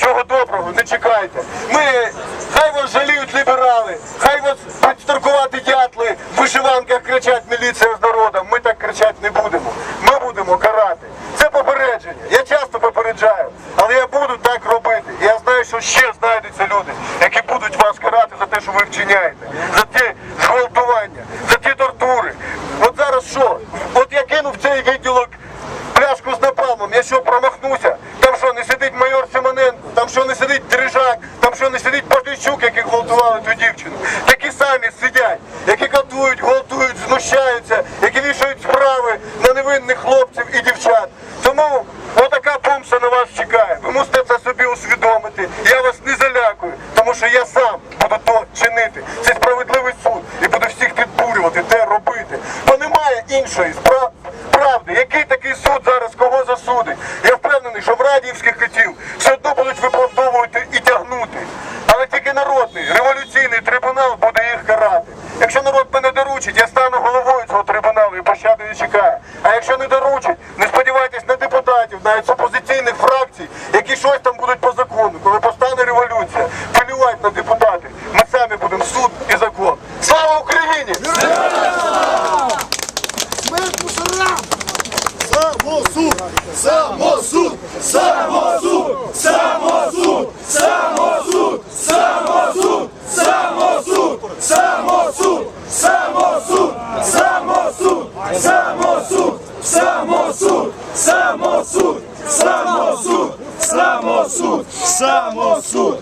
нічого доброго, не чекайте. Ми хай вас жаліють ліберали, хай вас підстаркувати дятли, в вишиванках кричать міліція з народом. Ми так кричати не будемо. Ми будемо карати. Це попередження. Я часто попереджаю, але я буду так робити. Я знаю, що ще знайдуться люди, які будуть вас карати за те, що ви вчиняєте, за ті зґвалтування, за ті тортури. От зараз що? От я кинув цей відділок пляшку з напалмом, я що промахнуся? Там що не сидить майор Симоненко, там що не сидить Дрижак, там що не сидить Патрійчук, які гвалтували ту дівчину. Такі самі сидять, які катують, гвалтують, знущаються, які вішають справи на невинних хлопців і дівчат. Тому отака помста на вас чекає. Ви мусите це собі усвідомити. Я вас не залякую, тому що я сам буду то чинити. Це справедливий суд і буду всіх підбурювати, те робити. Бо немає іншої спра- правди. Який такий суд зараз кого засудить? Я впевнений, що в радіївських котів все одно будуть виправдовувати і тягнути. Але тільки народний революційний трибунал буде їх карати. Якщо народ мене доручить, я стану головою цього трибуналу і пощади не чекаю. А якщо не доручить, не сподівайтесь на депутатів, навіть з опозиційних фракцій, які щось там будуть по закону. Коли постане революція, плювати на депутатів. Ми самі будемо суд і закон. Слава Україні! Смерть мусорам! Самосуд! Самосуд! Самосуд! Самосуд! Самосуд! Самосуд!